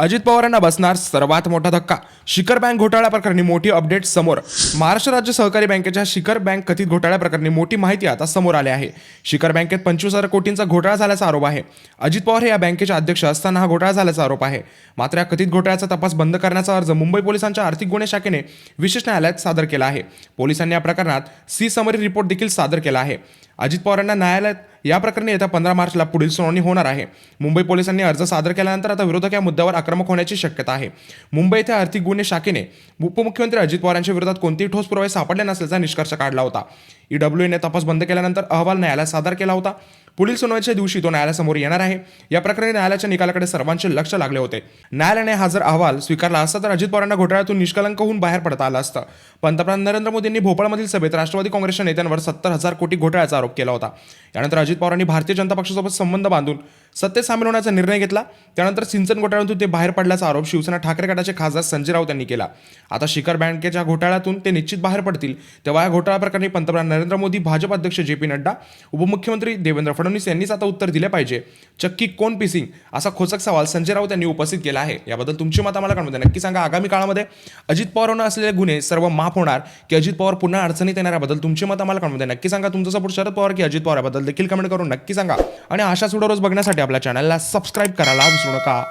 अजित पवारांना बसणार सर्वात मोठा धक्का. शिखर बँक घोटाळा प्रकरणी मोठी अपडेट समोर. महाराष्ट्र राज्य सहकारी बँकेच्या शिखर बँक कथित घोटाळ्या प्रकरणी मोठी माहिती आता समोर आली आहे. शिखर बँकेत पंचवीस हजार कोटींचा घोटाळा झाल्याचा आरोप आहे. अजित पवार हे या बँकेचे अध्यक्ष असताना हा घोटाळा झाल्याचा आरोप आहे. मात्र या कथित घोटाळ्याचा तपास बंद करण्याचा अर्ज मुंबई पोलिसांच्या आर्थिक गुन्हे शाखेने विशेष न्यायालयात सादर केला आहे. पोलिसांनी या प्रकरणात सी समरी रिपोर्ट देखील सादर केला आहे. अजित पवारांना न्यायालयात या प्रकरणी येत्या पंधरा मार्चला पुढील सुनावणी होणार आहे. मुंबई पोलिसांनी अर्ज सादर केल्यानंतर आता विरोधक या मुद्द्यावर आक्रमक होण्याची शक्यता आहे. मुंबई येथे आर्थिक गुन्हे शाखेने उपमुख्यमंत्री अजित पवारांच्या विरोधात कोणतेही ठोस पुरावे सापडले नसल्याचा निष्कर्ष काढला होता. ईडब्ल्यूने तपास बंद केल्यानंतर अहवाल न्यायालयात सादर केला होता. पुढील सुनावणीच्या दिवशी तो न्यायालयासमोर येणार आहे. या प्रकरणी न्यायालयाच्या निकालाकडे सर्वांचे लक्ष लागले होते. न्यायालयाने हा जर अहवाल स्वीकारला असता तर अजित पवारांना घोटाळ्यातून निष्कलंक होऊन बाहेर पडता आलं असतं. पंतप्रधान नरेंद्र मोदींनी भोपाळमधील सभेत राष्ट्रवादी काँग्रेसच्या नेत्यांवर सत्तर हजार कोटी घोटाळ्याचा आरोप केला होता. यानंतर अजित पवारांनी भारतीय जनता पक्षासोबत संबंध बांधून सत्तेत सामील होण्याचा निर्णय घेतला. त्यानंतर सिंचन घोटाळ्यातून ते बाहेर पडल्याचा आरोप शिवसेना ठाकरे गटाचे खासदार संजय राऊत यांनी केला. आता शिखर बँकेच्या घोटाळ्यातून ते निश्चित बाहेर पडतील. तेव्हा या घोटाळा प्रकरणी पंतप्रधान नरेंद्र मोदी भाजप अध्यक्ष जे पी नड्डा उपमुख्यमंत्री देवेंद्र फडणवीस यांनीच आता उत्तर दिले पाहिजे. चक्की कोण पिसिंग? असा खोचक सवाल संजय राऊत यांनी उपस्थित केला आहे. याबद्दल तुमची मत आम्हाला कळमध्ये नक्की सांगा आगामी काळामध्ये अजित पवारांना असलेले गुन्हे सर्व माफ होणार की अजित पवार पुन्हा अडचणीत येणार याबद्दल तुमची मत आम्हाला कळमध्ये नक्की सांगा तुमचं सपोर्ट शरद पवार की अजित पवार याबद्दल. देखील कमेंट करून नक्की सांगा. आणि अशाच व्हिडिओ रोज बघण्यासाठी आपल्या चॅनलला सबस्क्राईब करायला विसरू नका.